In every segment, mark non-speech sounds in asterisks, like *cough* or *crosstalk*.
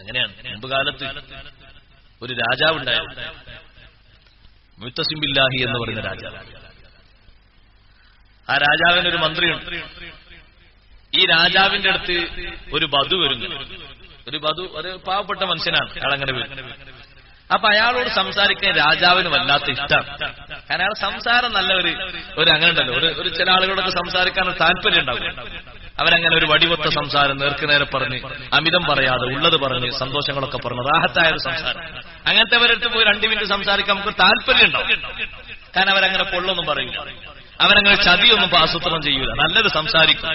അങ്ങനെയാണ്. മുമ്പ് കാലത്ത് ഒരു രാജാവ് ഉണ്ടായിരുന്നു മുത്തസിംബില്ലാഹി എന്ന് പറയുന്ന രാജാവ്. ആ രാജാവിന് ഒരു മന്ത്രിയുണ്ട്. ഈ രാജാവിന്റെ അടുത്ത് ഒരു ബധു വരുന്നു. ഒരു ബധു ഒരു പാവപ്പെട്ട മനുഷ്യനാണ്. അയാളങ്ങനെ വരും അപ്പൊ അയാളോട് സംസാരിക്കാൻ രാജാവിന് വല്ലാത്ത ഇഷ്ടം കാരണം അയാൾ സംസാരം നല്ല ഒരു അങ്ങനെ ഉണ്ടല്ലോ ഒരു ചില ആളുകളോടൊക്കെ സംസാരിക്കാൻ താല്പര്യം ഉണ്ടാവും. അവരങ്ങനെ ഒരു വടിവൊത്ത സംസാരം നേർക്കുനേരെ പറഞ്ഞ് അമിതം പറയാതെ ഉള്ളത് പറഞ്ഞ് സന്തോഷങ്ങളൊക്കെ പറഞ്ഞ് റാഹത്തായ ഒരു സംസാരം. അങ്ങനത്തെ അവരടുത്ത് പോയി രണ്ടു മിനിറ്റ് സംസാരിക്കാൻ നമുക്ക് താല്പര്യം ഉണ്ടാവും. കാരണം അവരങ്ങനെ പൊള്ളൊന്നും പറയില്ല അവരങ്ങനെ ചതിയൊന്നും ആസൂത്രണം ചെയ്യൂല. നല്ലത് സംസാരിക്കും.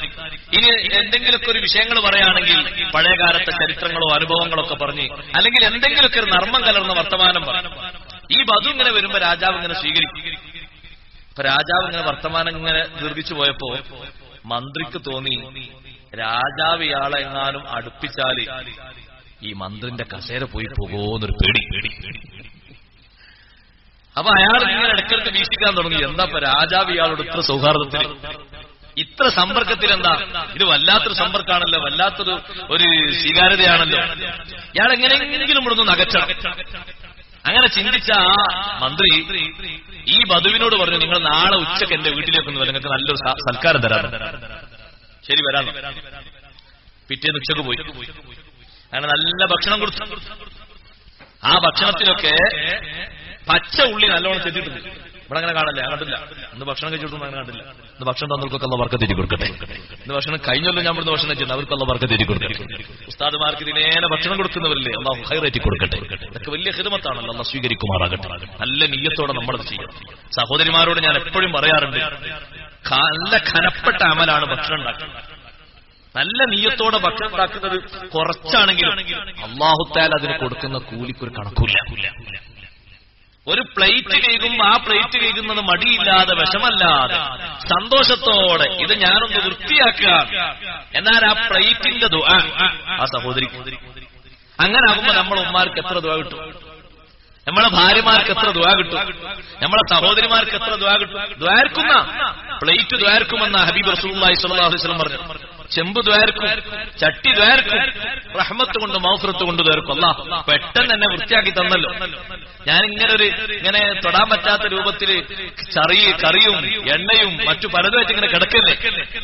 ഇനി എന്തെങ്കിലുമൊക്കെ ഒരു വിഷയങ്ങൾ പറയുകയാണെങ്കിൽ പഴയകാലത്തെ ചരിത്രങ്ങളോ അനുഭവങ്ങളോ ഒക്കെ പറഞ്ഞ് അല്ലെങ്കിൽ എന്തെങ്കിലുമൊക്കെ ഒരു നർമ്മം കലർന്ന വർത്തമാനം പറഞ്ഞു ഈ ബധു ഇങ്ങനെ വരുമ്പോ രാജാവ് ഇങ്ങനെ സ്വീകരിക്കും. അപ്പൊ രാജാവ് ഇങ്ങനെ വർത്തമാനം ഇങ്ങനെ നിർമ്മിച്ചു പോയപ്പോ മന്ത്രിക്ക് തോന്നി രാജാവ് ഇയാളെ എങ്ങാനും അടുപ്പിച്ചാൽ ഈ മന്ത്രിന്റെ കസേര പോയി പോകുമെന്നൊരു പേടി. പേടി പേടി അപ്പൊ അയാൾ ഇങ്ങനെ ഇടക്കിടക്ക് വീക്ഷിക്കാൻ തുടങ്ങി. എന്താ ഇപ്പൊ രാജാവ് ഇയാളോട് ഇത്ര സൗഹാർദ്ദത്തിൽ ഇത്ര സമ്പർക്കത്തിൽ എന്താ? ഇത് വല്ലാത്തൊരു സമ്പർക്കാണല്ലോ വല്ലാത്തൊരു ഒരു സ്വീകാര്യതയാണല്ലോ. ഇയാൾ എങ്ങനെയെങ്കിലും ഇവിടുന്ന് നകച്ചണം അങ്ങനെ ചിന്തിച്ച ആ മന്ത്രി ഈ വധുവിനോട് പറഞ്ഞു നിങ്ങൾ നാളെ ഉച്ചയ്ക്ക് എന്റെ വീട്ടിലേക്ക് ഒന്ന് നിങ്ങൾക്ക് നല്ലൊരു സൽക്കാരം തരാം ശരി വരാം. പിറ്റേന്ന് ഉച്ചയ്ക്ക് പോയി. അങ്ങനെ നല്ല ഭക്ഷണം കൊടുത്തു. ആ ഭക്ഷണത്തിലൊക്കെ പച്ച ഉള്ളി നല്ലോണം ചെത്തിയിട്ടുണ്ട്. ഇവിടെ അങ്ങനെ കാണില്ല ഞാൻ കണ്ടില്ല. ഇന്ന് ഭക്ഷണം കഴിച്ചിട്ടൊന്നും അങ്ങനെ കണ്ടില്ല. ഇന്ന് ഭക്ഷണം തന്നവർക്കൊക്കെ വർക്ക് തിരി കൊടുക്കട്ടെ. ഇന്ന് ഭക്ഷണം കഴിഞ്ഞല്ലോ ഞാൻ ഇവിടുന്ന് ഭക്ഷണം ചെയ്യുന്നത് അവർക്കുള്ള വർക്ക് തിരി കൊടുക്കട്ടെ. ഉസ്താദുമാർക്ക് ദിനേന ഭക്ഷണം കൊടുക്കുന്നവരില്ലേ? അള്ളാഹു ഹൈറേറ്റി കൊടുക്കട്ടെ. ഇതൊക്കെ വലിയ ഹിതമത്താണല്ലോ അള്ളാഹ് സ്വീകരിക്കുമാറാകട്ടെ. നല്ല നീയത്തോടെ നമ്മളത് ചെയ്യണം. സഹോദരിമാരോട് ഞാൻ എപ്പോഴും പറയാറുണ്ട് നല്ല ഖനപ്പെട്ട അമലാണ് ഭക്ഷണം ഉണ്ടാക്കുന്നത് നല്ല നീയത്തോടെ ഭക്ഷണം ഉണ്ടാക്കുന്നത് കുറച്ചാണെങ്കിലും അള്ളാഹുത്താൽ അതിന് കൊടുക്കുന്ന കൂലിക്കൊരു കണക്കൂല്ല ഒരു പ്ലേറ്റ് കേൾക്കുമ്പോ ആ പ്ലേറ്റ് കേൾക്കുന്നത് മടിയില്ലാതെ വിഷമല്ലാതെ സന്തോഷത്തോടെ ഇത് ഞാനൊന്ന് വൃത്തിയാക്കുക. എന്നാൽ ആ പ്ലേറ്റിന്റെ ദുആ ആ സഹോദരി. അങ്ങനെ ആകുമ്പോ നമ്മളെ ഉമ്മാർക്ക് എത്ര ദുആ കിട്ടും? നമ്മളെ ഭാര്യമാർക്ക് എത്ര ദ്വാ കിട്ടും? നമ്മളെ സഹോദരിമാർക്ക് എത്ര ദ്വാ കിട്ടും? ദ്വാർക്കുന്ന പ്ലേറ്റ് ദ്വാർക്കുമെന്ന ഹബീബ് റസൂള്ളി സ്വലാഹുലം പറഞ്ഞു. ചെമ്പ് ദ്വാർക്കും ചട്ടി ദ്വാർക്കും റഹ്മത്ത് കൊണ്ട് മൗഫ്രത്ത് കൊണ്ട് ദ്വാർക്കും അല്ല പെട്ടെന്ന് എന്നെ വൃത്തിയാക്കി തന്നല്ലോ. ഞാൻ ഇങ്ങനെ ഒരു ഇങ്ങനെ തൊടാൻ പറ്റാത്ത രൂപത്തിൽ ചറി കറിയും എണ്ണയും മറ്റു പലതുമായിട്ട് ഇങ്ങനെ കിടക്കല്ലേ?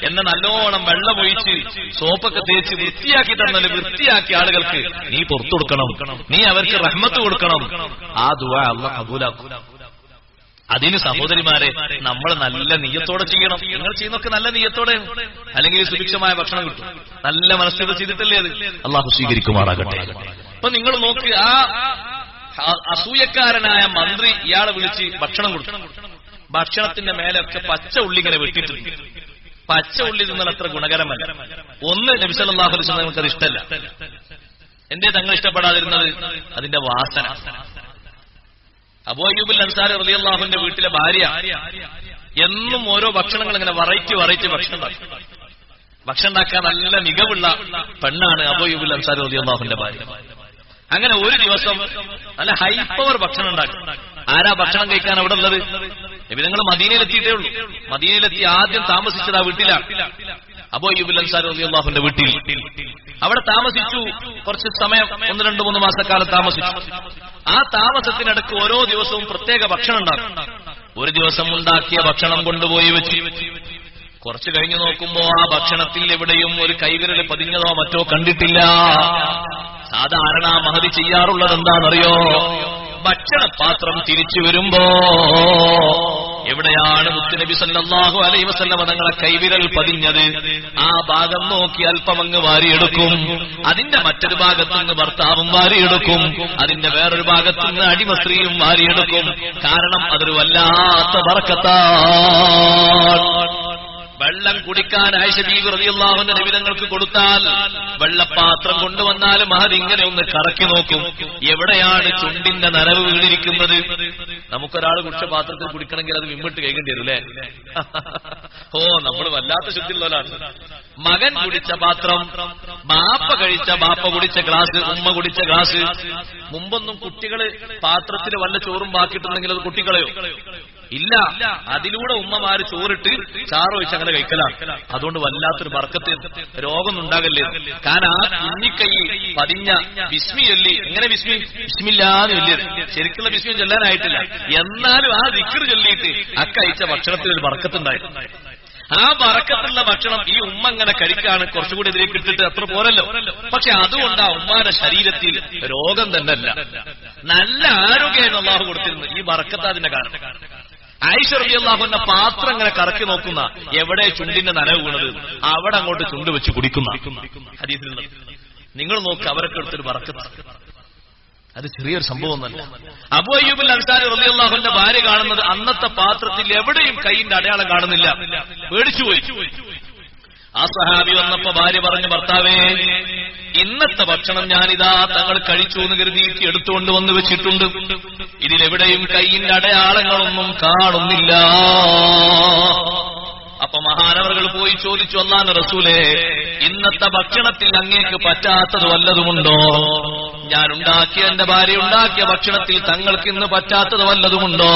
എന്നെ നല്ലോണം വെള്ളം ഒഴിച്ച് സോപ്പൊക്കെ തേച്ച് വൃത്തിയാക്കി തന്നല്ലോ വൃത്തിയാക്കിയ ആളുകൾക്ക്. നീ പുറത്തു കൊടുക്കണം. നീ അവർക്ക് റഹ്മത്ത് കൊടുക്കണം. ആ ദുവാ അല്ല കബൂലാക്കും. അതിന് സഹോദരിമാരെ നമ്മൾ നല്ല നീയത്തോടെ ചെയ്യണം. നിങ്ങൾ ചെയ്യുന്നൊക്കെ നല്ല നീയത്തോടെ അല്ലെങ്കിൽ സുഭിക്ഷമായ ഭക്ഷണം കിട്ടും. നല്ല മനസ്സിലൂടെ ചെയ്തിട്ടല്ലേ അത്? അള്ളാഹു സ്വീകരിക്കുമാറാകട്ടെ. അപ്പൊ നിങ്ങൾ നോക്ക് ആ അസൂയക്കാരനായ മന്ത്രി ഇയാളെ വിളിച്ച് ഭക്ഷണം കൊടുത്തു. ഭക്ഷണത്തിന്റെ മേലൊക്കെ പച്ച ഉള്ളി ഇങ്ങനെ വെട്ടിയിട്ടുണ്ട്. പച്ച ഉള്ളി തിന്നാൽ അത്ര ഗുണകരമല്ല. ഒന്ന് നബിസല്ലാഹു അലൈഹി നിങ്ങൾക്ക് അത് ഇഷ്ടമല്ല. എന്തേ തങ്ങൾ ഇഷ്ടപ്പെടാതിരുന്നത്? അതിന്റെ വാസന. അബോയൂബുൽ അൻസാർ റലിയല്ലാഹുവിന്റെ വീട്ടിലെ ഭാര്യ എന്നും ഓരോ ഭക്ഷണങ്ങൾ ഇങ്ങനെ വെറൈറ്റി വെറൈറ്റി ഭക്ഷണം ഭക്ഷണം ഉണ്ടാക്കാൻ നല്ല മികവുള്ള പെണ്ണാണ് അബോയൂബുൽ അൻസാർ റലിയല്ലാഹുവിന്റെ ഭാര്യ. അങ്ങനെ ഒരു ദിവസം നല്ല ഹൈ പവർ ഭക്ഷണം ഉണ്ടാക്കും. ആരാ ഭക്ഷണം കഴിക്കാൻ അവിടെ ഉള്ളത്? നിങ്ങൾ മദീനയിലെത്തിയിട്ടേ ഉള്ളൂ. മദീനയിലെത്തി ആദ്യം താമസിച്ചത് ആ വീട്ടിലാണ് അബോ യുബുൽ അൻസാർ അള്ളാഹുന്റെ വീട്ടിൽ. അവിടെ താമസിച്ചു. കുറച്ച് സമയം ഒന്ന് രണ്ട് മൂന്ന് മാസക്കാലം താമസിച്ചു. ആ താമസത്തിനടുക്ക് ഓരോ ദിവസവും പ്രത്യേക ഭക്ഷണം ഉണ്ടാക്കും. ഒരു ദിവസം ഉണ്ടാക്കിയ ഭക്ഷണം കൊണ്ടുപോയി വെച്ച്. കുറച്ചു കഴിഞ്ഞു നോക്കുമ്പോ ആ ഭക്ഷണത്തിൽ എവിടെയും ഒരു കൈവിരൽ പതിഞ്ഞതോ മറ്റോ കണ്ടിട്ടില്ല. സാധാരണ മഹതി ചെയ്യാറുള്ളത് എന്താണെന്നറിയോ? ഭക്ഷണപാത്രം തിരിച്ചു വരുമ്പോ എവിടെയാണ് മുത്തുനബി സല്ലാഹു അലൈ വസല്ലമ തങ്ങളെ കൈവിരൽ പതിഞ്ഞത്? ആ ഭാഗം നോക്കി അല്പം അങ്ങ് വാരിയെടുക്കും. അതിന്റെ മറ്റൊരു ഭാഗത്തുനിന്ന് ഭർത്താവും വാരിയെടുക്കും. അതിന്റെ വേറൊരു ഭാഗത്തുനിന്ന് അടിമ സ്ത്രീയും വാരിയെടുക്കും. കാരണം അതൊരു വല്ലാത്ത ബറക്കത്താണ് വെള്ളം കുടിക്കാൻ ആയിഷ ബീവി റളിയല്ലാഹുവിന്റെ നിബിധങ്ങൾക്ക് കൊടുത്താൽ വെള്ളപ്പാത്രം കൊണ്ടുവന്നാൽ മഹദ് ഇങ്ങനെ ഒന്ന് കറക്കി നോക്കും. എവിടെയാണ് ചുണ്ടിന്റെ നനവ് വീണിരിക്കുന്നത്? നമുക്കൊരാൾ കുടിച്ച പാത്രത്തിൽ കുടിക്കണമെങ്കിൽ അത് വിമ്മിട്ട് കഴിക്കേണ്ടി വരും അല്ലേ *laughs* ഓ നമ്മൾ വല്ലാത്ത ശുദ്ധിയുള്ളവരാണ്. മകൻ കുടിച്ച പാത്രം ബാപ്പ കഴിച്ച ബാപ്പ കുടിച്ച ഗ്ലാസ് ഉമ്മ കുടിച്ച ഗ്ലാസ്. മുമ്പൊന്നും കുട്ടികൾ പാത്രത്തിൽ വല്ല ചോറും ബാക്കിയിട്ടുണ്ടെങ്കിൽ അത് കുട്ടികളെയോ? ഇല്ല. അതിലൂടെ ഉമ്മമാര് ചോറിട്ട് ചാറ് വെച്ച് അങ്ങനെ കഴിക്കലാണ്. അതുകൊണ്ട് വല്ലാത്തൊരു ബർക്കത്ത് രോഗം ഉണ്ടാകല്ലേ? കാരണം ആ കുഞ്ഞിക്കൈ പതിഞ്ഞ വിസ്മി ചൊല്ലി. എങ്ങനെ വിസ്മി വിസ്മില്ലാന്ന് ചൊല്ലിയത്. ശരിക്കുള്ള വിസ്മി ചൊല്ലാനായിട്ടില്ല. എന്നാലും ആ ദിക്കർ ചൊല്ലിയിട്ട് അക്കയച്ച ഭക്ഷണത്തിൽ ഒരു വർക്കത്തുണ്ടായിരുന്നു ആ വറക്കത്തുള്ള ഭക്ഷണം ഈ ഉമ്മ അങ്ങനെ കഴിക്കാണ് കുറച്ചുകൂടി ഇതിലേക്ക് ഇട്ടിട്ട് അത്ര പോരല്ലോ. പക്ഷെ അതുകൊണ്ട് ആ ഉമ്മാന്റെ ശരീരത്തിൽ രോഗം തന്നെ അല്ല. നല്ല ആരോഗ്യമായിരുന്നു അള്ളാഹു കൊടുത്തിരുന്നു ഈ വറക്കത്ത് അതിന്റെ കാരണം. അള്ളാഹുന്ന പാത്രം ഇങ്ങനെ കറക്കി നോക്കുന്ന എവിടെ ചുണ്ടിന്റെ നനവ് വീണത്? അവിടെ അങ്ങോട്ട് ചുണ്ട് വെച്ച് കുടിക്കുന്ന. നിങ്ങൾ നോക്ക് അവരൊക്കെ എടുത്തൊരു വറക്കത്ത്. അത് ചെറിയൊരു സംഭവം ഒന്നല്ല. അബു അയ്യൂബിൽ അൻസാരി റബിയുള്ളാഹുന്റെ ഭാര്യ കാണുന്നത് അന്നത്തെ പാത്രത്തിൽ എവിടെയും കൈയിന്റെ അടയാളം കാണുന്നില്ല. പേടിച്ചുപോയി. ആ സഹാബി വന്നപ്പോ ഭാര്യ പറഞ്ഞു ഭർത്താവേ ഇന്നത്തെ ഭക്ഷണം ഞാനിതാ തങ്ങൾ കഴിച്ചു എന്ന് കരുതിയിട്ട് എടുത്തുകൊണ്ട് വന്ന് വെച്ചിട്ടുണ്ട്. ഇതിലെവിടെയും കൈയിന്റെ അടയാളങ്ങളൊന്നും കാണുന്നില്ല. അപ്പൊ മഹാനവറുകൾ പോയി ചോദിച്ചു വന്നാണ് റസൂലേ ഇന്നത്തെ ഭക്ഷണത്തിൽ അങ്ങേക്ക് പറ്റാത്തത് വല്ലതുമുണ്ടോ? ഞാൻ ഉണ്ടാക്കിയ എന്റെ ഭാര്യ ഉണ്ടാക്കിയ ഭക്ഷണത്തിൽ തങ്ങൾക്ക് ഇന്ന് പറ്റാത്തത് വല്ലതുമുണ്ടോ?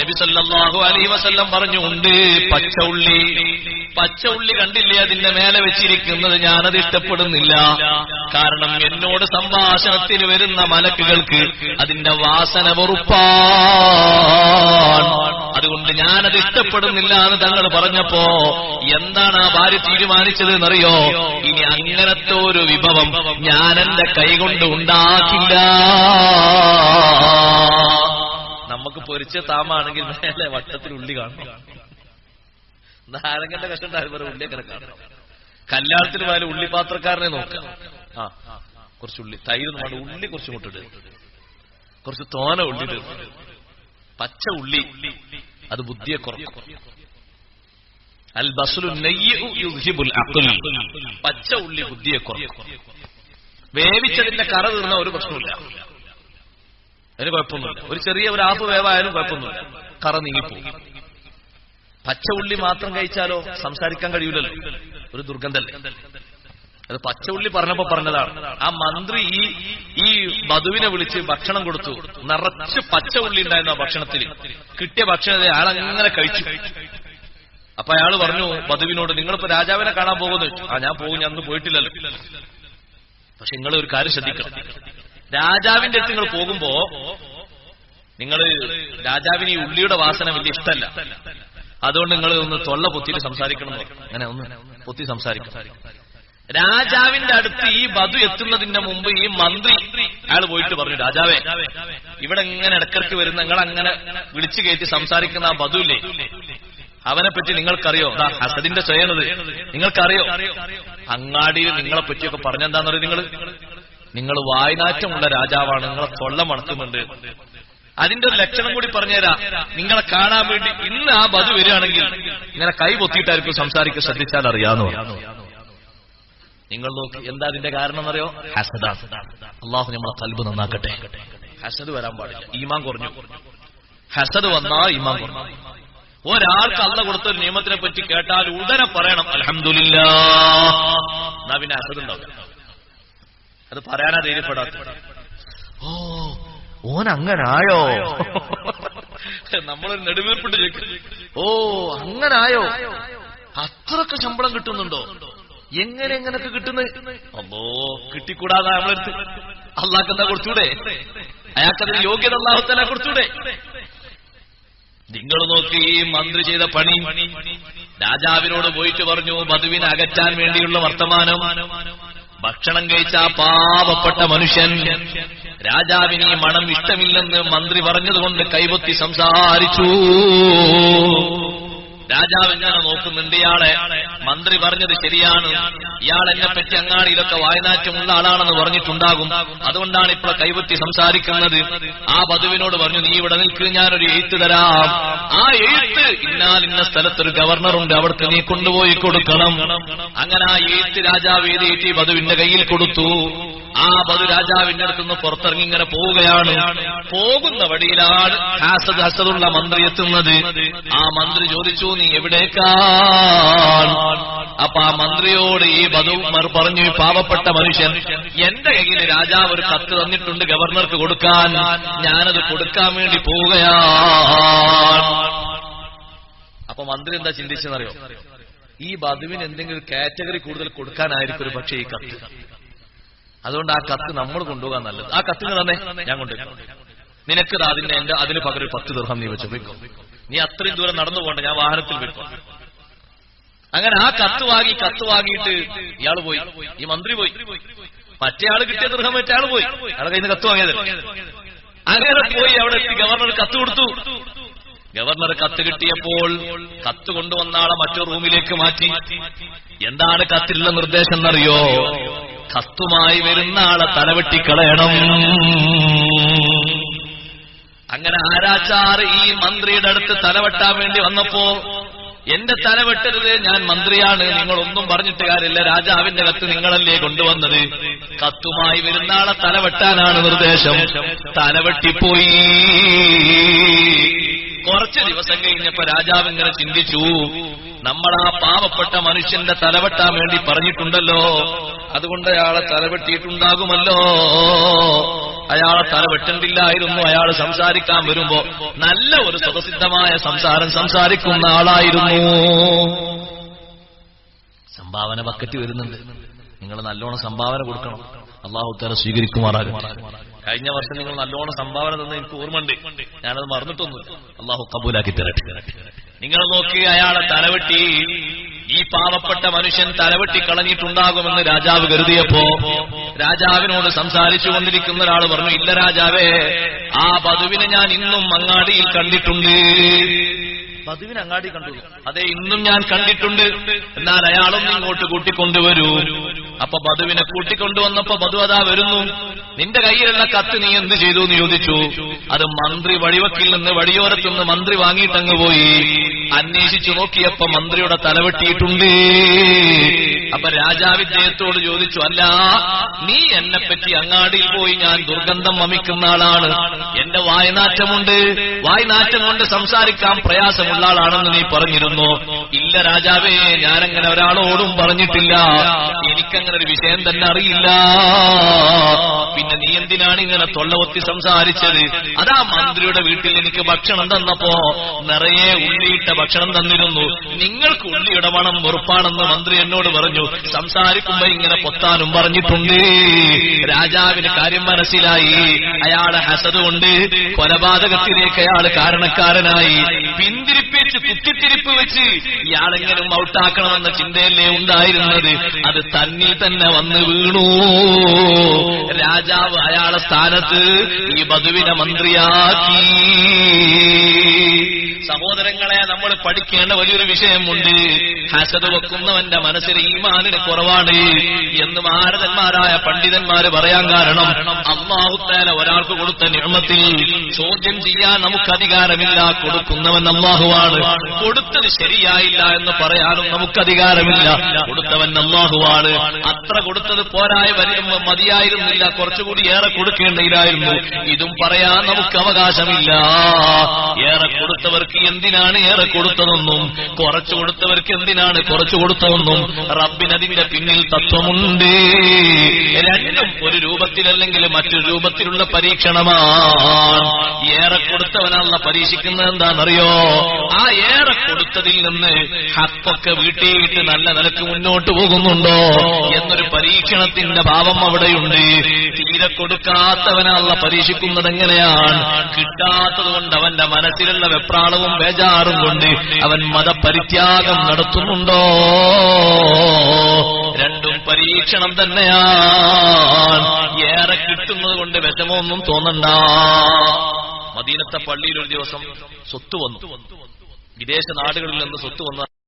നബി സല്ലല്ലാഹു അലൈഹി വസല്ലം പറഞ്ഞു ഉണ്ട് പച്ച ഉള്ളി. പച്ച ഉള്ളി കണ്ടില്ലേ? അതിന്റെ മേലെ വെച്ചിരിക്കുന്നത് ഞാനത് ഇഷ്ടപ്പെടുന്നില്ല. കാരണം എന്നോട് സംഭാഷണത്തിന് വരുന്ന മലക്കുകൾക്ക് അതിന്റെ വാസന വെറുപ്പാണ്. അതുകൊണ്ട് ഞാനത് ഇഷ്ടപ്പെടുന്നില്ല എന്ന് തങ്ങൾ പറഞ്ഞപ്പോ എന്താണ് ആ ഭാര്യ തീരുമാനിച്ചത് എന്നറിയോ ഇനി അങ്ങനത്തെ ഒരു വിഭവം ഞാൻ കൈകൊണ്ട് ഉണ്ടാക്കില്ല. നമുക്ക് പൊരിച്ച താമാണെങ്കിൽ മേലെ വട്ടത്തിൽ ഉള്ളി കാണും. നാരങ്ങന്റെ കഷ്ടം വേറെ ഉള്ളി അങ്ങനെ കാണും. കല്യാണത്തിന് പോയാലും ഉള്ളിപ്പാത്രക്കാരനെ നോക്കാം. ആ കുറച്ച് ഉള്ളി തൈര് നമ്മുടെ ഉള്ളി കുറച്ച് കൊണ്ടിട്ട് കുറച്ച് തോന ഉള്ളി. പച്ച ഉള്ളി അത് ബുദ്ധിയെ കുറക്കും. അൽ ബസുൽ പച്ച ഉള്ളി ബുദ്ധിയെ കുറക്കും. വേവിച്ചതിന്റെ കറ തീർന്ന ഒരു പ്രശ്നമില്ല അതിന് കുഴപ്പമൊന്നുമില്ല. ഒരു ചെറിയ ഒരു ആപ്പ് വേവായാലും കുഴപ്പമൊന്നുമില്ല. കറ നീങ്ങിപ്പോകും. പച്ച ഉള്ളി മാത്രം കഴിച്ചാലോ സംസാരിക്കാൻ കഴിയില്ലല്ലോ ഒരു ദുർഗന്ധല്ലേ? അത് പച്ച ഉള്ളി പറഞ്ഞപ്പോ പറഞ്ഞതാണ്. ആ മന്ത്രി ഈ ഈ വധുവിനെ വിളിച്ച് ഭക്ഷണം കൊടുത്തു. നിറച്ച് പച്ച ഉള്ളി ഉണ്ടായിരുന്നു ആ ഭക്ഷണത്തിൽ കിട്ടിയ ഭക്ഷണത്തെ അയാൾ അങ്ങനെ കഴിച്ചു. അപ്പൊ അയാൾ പറഞ്ഞു വധുവിനോട് നിങ്ങളിപ്പോ രാജാവിനെ കാണാൻ പോകുന്നു. ആ ഞാൻ പോകും ഞാൻ അന്ന് പോയിട്ടില്ലല്ലോ. പക്ഷെ നിങ്ങൾ ഒരു കാര്യം ശ്രദ്ധിക്കണം. രാജാവിന്റെ അടുത്ത് നിങ്ങൾ പോകുമ്പോ നിങ്ങൾ രാജാവിന് ഈ ഉള്ളിയുടെ വാസന വലിയ ഇഷ്ടമല്ല. അതുകൊണ്ട് നിങ്ങൾ ഒന്ന് തൊള്ള പൊത്തിട്ട് സംസാരിക്കണം അങ്ങനെ ഒന്ന് പൊത്തി സംസാരിക്കണം. രാജാവിന്റെ അടുത്ത് ഈ വധു എത്തുന്നതിന്റെ മുമ്പ് ഈ മന്ത്രി അയാൾ പോയിട്ട് പറഞ്ഞു രാജാവേ ഇവിടെ ഇങ്ങനെ ഇടക്കിടക്ക് വരുന്ന നിങ്ങൾ അങ്ങനെ വിളിച്ചു കയറ്റി സംസാരിക്കുന്ന ആ ബധുല്ലേ അവനെ പറ്റി നിങ്ങൾക്കറിയോ? ദാ ഹസദിന്റെ ചെയ്യണത് നിങ്ങൾക്കറിയോ? അങ്ങാടിയിൽ നിങ്ങളെ പറ്റിയൊക്കെ പറഞ്ഞെന്താന്ന് നിങ്ങൾ നിങ്ങൾ വായനാറ്റമുള്ള രാജാവാണ്. നിങ്ങളെ തൊള്ള മണക്കുന്നുണ്ട് അതിന്റെ ഒരു ലക്ഷണം കൂടി പറഞ്ഞുതരാം. നിങ്ങളെ കാണാൻ വേണ്ടി ഇന്ന് ആ ബധു വരികയാണെങ്കിൽ ഇങ്ങനെ കൈ പൊത്തിയിട്ടായിരിക്കും സംസാരിക്കുക. ശ്രദ്ധിച്ചാൽ പറഞ്ഞു. നിങ്ങൾ നോക്കി എന്താ അതിന്റെ കാരണം എന്നറിയോ ഹസദ. അള്ളാഹു നമ്മളെ കൽബ് നന്നാക്കട്ടെ. ഹസദ് വരാൻ പാടില്ല. ഈമാൻ കുറഞ്ഞു. ഹസദ് വന്നാ ഈമാൻ കുറഞ്ഞു. ഒരാൾക്ക് അള്ള കൊടുത്ത ഒരു നിയമത്തിനെ പറ്റി കേട്ടാൽ ഉടനെ പറയണം അലഹമില്ല എന്നാ പിന്നെ ഹസദ് ഉണ്ടാവില്ല. അത് പറയാനാ ധൈര്യപ്പെടാത്ത ഓ ഓൻ അങ്ങനായോ? നമ്മളൊരു നെടുവീർപ്പിട്ട് ഓ അങ്ങനായോ? അത്രയ്ക്ക് ശമ്പളം കിട്ടുന്നുണ്ടോ? എങ്ങനെ എങ്ങനൊക്കെ കിട്ടുന്നത് അമ്മോ കിട്ടിക്കൂടാതെ നമ്മളെടുത്ത്. അള്ളാഹ് എന്താ കൊടുത്തൂടെ? അയാൾക്കതിന് യോഗ്യത അള്ളാഹുത്തല കൊടുത്തൂടെ? നിങ്ങൾ നോക്കി ഈ മന്ത്രി ചെയ്ത പണി. രാജാവിനോട് പോയിട്ട് പറഞ്ഞു മധുവിനെ അകറ്റാൻ വേണ്ടിയുള്ള വർത്തമാനം. ഭക്ഷണം കഴിച്ച ആ പാവപ്പെട്ട മനുഷ്യൻ രാജാവിന് ഈ മണം ഇഷ്ടമില്ലെന്ന് മന്ത്രി പറഞ്ഞതുകൊണ്ട് കൈപൊത്തി സംസാരിച്ചു. രാജാവ് എങ്ങനെ നോക്കുന്നുണ്ട് ഇയാളെ മന്ത്രി പറഞ്ഞത് ശരിയാണ്. ഇയാൾ എന്നെ പറ്റി അങ്ങാടിയിലൊക്കെ വായനാറ്റമുള്ള ആളാണെന്ന് പറഞ്ഞിട്ടുണ്ടാകും. അതുകൊണ്ടാണ് ഇപ്പോൾ കൈപറ്റി സംസാരിക്കുന്നത്. ആ വധുവിനോട് പറഞ്ഞു നീ ഇവിടെ നിൽക്ക് ഞാനൊരു എഴുത്ത് തരാം. ആ എഴുത്ത് ഇന്നാൽ ഇന്ന സ്ഥലത്തൊരു ഗവർണറുണ്ട്. അവിടേക്ക് നീ കൊണ്ടുപോയി കൊടുക്കണം. അങ്ങനെ ആ എഴുത്ത് രാജാവ് എഴുതിയിട്ട് ഈ ബധുവിന്റെ കയ്യിൽ കൊടുത്തു. ആ ബദു രാജാവിന്റെ അടുത്തുനിന്ന് പുറത്തിറങ്ങി ഇങ്ങനെ പോവുകയാണ്. പോകുന്ന വഴിയിലാണ് ഹാസദ് ഹസദുള്ള മന്ത്രി എത്തുന്നത്. ആ മന്ത്രി ചോദിച്ചു നീ എവിടേക്കാണ് അപ്പൊ ആ മന്ത്രിയോട് ഈ ബധു പറഞ്ഞു പാവപ്പെട്ട മനുഷ്യൻ എന്റെ കയ്യിൽ രാജാവ് ഒരു കത്ത് തന്നിട്ടുണ്ട് ഗവർണർക്ക് കൊടുക്കാൻ. ഞാനത് കൊടുക്കാൻ വേണ്ടി പോവുകയാണ്. അപ്പൊ മന്ത്രി എന്താ ചിന്തിച്ചെന്നറിയോ? ഈ ബധുവിന് എന്തെങ്കിലും കാറ്റഗറി കൂടുതൽ കൊടുക്കാനായിരിക്കും ഒരു പക്ഷേ ഈ കത്ത്. അതുകൊണ്ട് ആ കത്ത് നമ്മൾ കൊണ്ടുപോകാൻ നല്ലത്. ആ കത്തിന് തന്നെ ഞാൻ കൊണ്ടുപോയി. നിനക്ക് അതിന്റെ എന്റെ അതിന് പകരം പത്ത് ദീർഘം നീ വെച്ചു നീ അത്രയും ദൂരം നടന്നു പോകണ്ട ഞാൻ വാഹനത്തിൽ വിട്ടു. അങ്ങനെ ആ കത്ത് വാങ്ങി കത്ത് വാങ്ങിയിട്ട് ഇയാൾ പോയി. ഈ മന്ത്രി പോയി. മറ്റേ ആൾ കിട്ടിയ ദൃഹം മറ്റേ ആൾ പോയി. അയാളെ കയ്യിൽ നിന്ന് കത്ത് വാങ്ങിയത്. അങ്ങനെ പോയി അവിടെ എത്തി. ഗവർണർ കത്ത് കൊടുത്തു. ഗവർണർ കത്ത് കിട്ടിയപ്പോൾ കത്ത് കൊണ്ടുവന്ന ആളെ മറ്റൊരു റൂമിലേക്ക് മാറ്റി. എന്താണ് കത്തിലുള്ള നിർദ്ദേശം എന്നറിയോ? കത്തുമായി വരുന്ന ആളെ തലവെട്ടിക്കളയണം. അങ്ങനെ ആരാച്ചാർ ഈ മന്ത്രിയുടെ അടുത്ത് തലവെട്ടാൻ വേണ്ടി വന്നപ്പോ എന്റെ തലവെട്ടരുത് ഞാൻ മന്ത്രിയാണ്. നിങ്ങൾ ഒന്നും പറഞ്ഞിട്ട് കാര്യമില്ല. രാജാവിന്റെ കത്ത് നിങ്ങളല്ലേ കൊണ്ടുവന്നത്? കത്തുമായി വരുന്ന ആളെ തലവെട്ടാനാണ് നിർദ്ദേശം. തലവെട്ടിപ്പോയി. കുറച്ച് ദിവസം കഴിഞ്ഞപ്പോ രാജാവ് ഇങ്ങനെ ചിന്തിച്ചു നമ്മൾ ആ പാവപ്പെട്ട മനുഷ്യന്റെ തലവെട്ടാൻ വേണ്ടി പറഞ്ഞിട്ടുണ്ടല്ലോ. അതുകൊണ്ട് അയാളെ തലവെട്ടിയിട്ടുണ്ടാകുമല്ലോ. അയാളെ തലവെട്ടണ്ടില്ലായിരുന്നു. അയാൾ സംസാരിക്കാൻ വരുമ്പോ നല്ല ഒരു സ്വതസിദ്ധമായ സംസാരം സംസാരിക്കുന്ന ആളായിരുന്നു. സംഭാവന ബക്കറ്റ് വരുന്നുണ്ട്. നിങ്ങൾ നല്ലോണം സംഭാവന കൊടുക്കണം. അള്ളാഹു തല സ്വീകരിക്കുമാറാകട്ടെ. കഴിഞ്ഞ വർഷം നിങ്ങൾ നല്ലോണം സംഭാവന തന്ന എനിക്ക് ഓർമ്മയുണ്ട്. ഞാനത് മറന്നിട്ടൊന്നുമില്ല. അള്ളാഹു കബൂലാക്കി തരട്ടെ. നിങ്ങൾ നോക്കി അയാളെ തലവെട്ടി ഈ പാവപ്പെട്ട മനുഷ്യൻ തലവെട്ടി കളഞ്ഞിട്ടുണ്ടാകുമെന്ന് രാജാവ് കരുതിയപ്പോ രാജാവിനോട് സംസാരിച്ചു കൊണ്ടിരിക്കുന്ന ഒരാൾ പറഞ്ഞു ഇല്ല രാജാവേ ആ പതുവിനെ ഞാൻ ഇന്നും അങ്ങാടിയിൽ കണ്ടിട്ടുണ്ട്. ബധുവിനെ അങ്ങാടി കണ്ടു. അതെ ഇന്നും ഞാൻ കണ്ടിട്ടുണ്ട്. എന്നാൽ അയാളൊന്നും ഇങ്ങോട്ട് കൂട്ടിക്കൊണ്ടുവരൂ. അപ്പൊ ബധുവിനെ കൂട്ടിക്കൊണ്ടുവന്നപ്പോ ബധു അതാ വരുന്നു. നിന്റെ കയ്യിലുള്ള കത്ത് നീ എന്ത് ചെയ്തു എന്ന് ചോദിച്ചു. അത് മന്ത്രി വഴിവക്കിൽ നിന്ന് വഴിയോരത്തു നിന്ന് മന്ത്രി വാങ്ങിയിട്ടങ്ങ് പോയി. അന്വേഷിച്ചു നോക്കിയപ്പോ മന്ത്രിയുടെ തലവെട്ടിയിട്ടുണ്ട് അപ്പൊ രാജാവിദ്ദേഹത്തോട് ചോദിച്ചു അല്ല നീ എന്നെ പറ്റി അങ്ങാടിയിൽ പോയി ഞാൻ ദുർഗന്ധം വമിക്കുന്ന ആളാണ്. എന്റെ വായനാറ്റമുണ്ട്. വായനാറ്റം കൊണ്ട് സംസാരിക്കാൻ പ്രയാസമുള്ള ആളാണെന്ന് നീ പറഞ്ഞിരുന്നു. ഇല്ല രാജാവേ ഞാനങ്ങനെ ഒരാളോടും പറഞ്ഞിട്ടില്ല. എനിക്കങ്ങനെ ഒരു വിഷയം തന്നെ അറിയില്ല. പിന്നെ നീ എന്തിനാണ് ഇങ്ങനെ തൊള്ളവത്തി സംസാരിച്ചത്? അതാ മന്ത്രിയുടെ വീട്ടിൽ എനിക്ക് ഭക്ഷണം തന്നപ്പോ നിറയെ ഉള്ളിയിട്ട ഭക്ഷണം തന്നിരുന്നു. നിങ്ങൾക്ക് ഉള്ളിയുടെ മണം വെറുപ്പാണെന്ന് മന്ത്രി എന്നോട് പറഞ്ഞു. സംസാരിക്കുമ്പോ ഇങ്ങനെ പൊത്താനും പറഞ്ഞിട്ടുണ്ട്. രാജാവിന് കാര്യം മനസ്സിലായി. അയാളെ ഹസത് കൊണ്ട് കൊലപാതകത്തിലേക്ക് അയാൾ കാരണക്കാരനായി. പിന്തിരിപ്പിച്ച് കുത്തിത്തിരിപ്പ് വെച്ച് ഇയാളെങ്ങനെ ഔട്ടാക്കണമെന്ന ചിന്തയല്ലേ ഉണ്ടായിരുന്നത്? അത് തന്നിൽ തന്നെ വന്ന് വീണു. രാജാവ് അയാളെ സ്ഥാനത്ത് ഈ ബധുവിനെ മന്ത്രിയാക്കി. സഹോദരങ്ങളെ നമ്മൾ പഠിക്കേണ്ട വലിയൊരു വിഷയമുണ്ട്. ഹസത് വെക്കുന്നവന്റെ മനസ്സിൽ ഈമാനിന് കുറവാണ് എന്ന് ഭാരതന്മാരായ പണ്ഡിതന്മാര് പറയാൻ കാരണം അള്ളാഹുത്താല ഒരാൾക്ക് കൊടുത്ത നിയമത്തിൽ ചോദ്യം ചെയ്യാൻ നമുക്ക് അധികാരമില്ല. കൊടുക്കുന്നവൻ അള്ളാഹുവാണ് കൊടുത്തത് ശരിയായില്ല എന്ന് പറയാനും നമുക്ക് അധികാരമില്ല. കൊടുത്തവൻ അള്ളാഹുവാണ് അത്ര കൊടുത്തത് പോരായ മതിയായിരുന്നില്ല. കുറച്ചുകൂടി ഏറെ കൊടുക്കേണ്ടതിലായിരുന്നു. ഇതും പറയാൻ നമുക്ക് അവകാശമില്ല. ഏറെ കൊടുത്തവർക്ക് എന്തിനാണ് ഏറെ കൊടുത്തതെന്നും? കുറച്ചു കൊടുത്തവർക്ക് എന്തിനാണ് കുറച്ചു കൊടുത്തതെന്നും? റബ്ബിനതിന്റെ പിന്നിൽ തത്വമുണ്ട്. രണ്ടും ഒരു രൂപത്തിലല്ലെങ്കിൽ മറ്റൊരു രൂപത്തിലുള്ള പരീക്ഷണമാണ്. ഏറെ കൊടുത്തവനാണല്ല പരീക്ഷിക്കുന്നത് എന്താണെന്നറിയോ? ആ ഏറെ കൊടുത്തതിൽ നിന്ന് ഹത്തൊക്കെ വീട്ടിയിട്ട് നല്ല നിലയ്ക്ക് മുന്നോട്ട് പോകുന്നുണ്ടോ? എന്നൊരു പരീക്ഷണത്തിന്റെ ഭാവം അവിടെയുണ്ട്. തീരെ കൊടുക്കാത്തവനല്ല പരീക്ഷിക്കുന്നത് എങ്ങനെയാണ്? കിട്ടാത്തത് കൊണ്ട് അവന്റെ മനസ്സിലുള്ള വെപ്രാളവും ബേജാറും കൊണ്ട് അവൻ മതപരിത്യാഗം നടത്തുന്നുണ്ടോ? രണ്ടും പരീക്ഷണം തന്നെയാണ്. ഏറെ കിട്ടുന്നത് കൊണ്ട് വിഷമമൊന്നും തോന്നണ്ട. മദീനത്തെ പള്ളിയിൽ ഒരു ദിവസം സ്വത്ത് വന്നു. വിദേശ നാടുകളിൽ നിന്ന് സ്വത്ത് വന്ന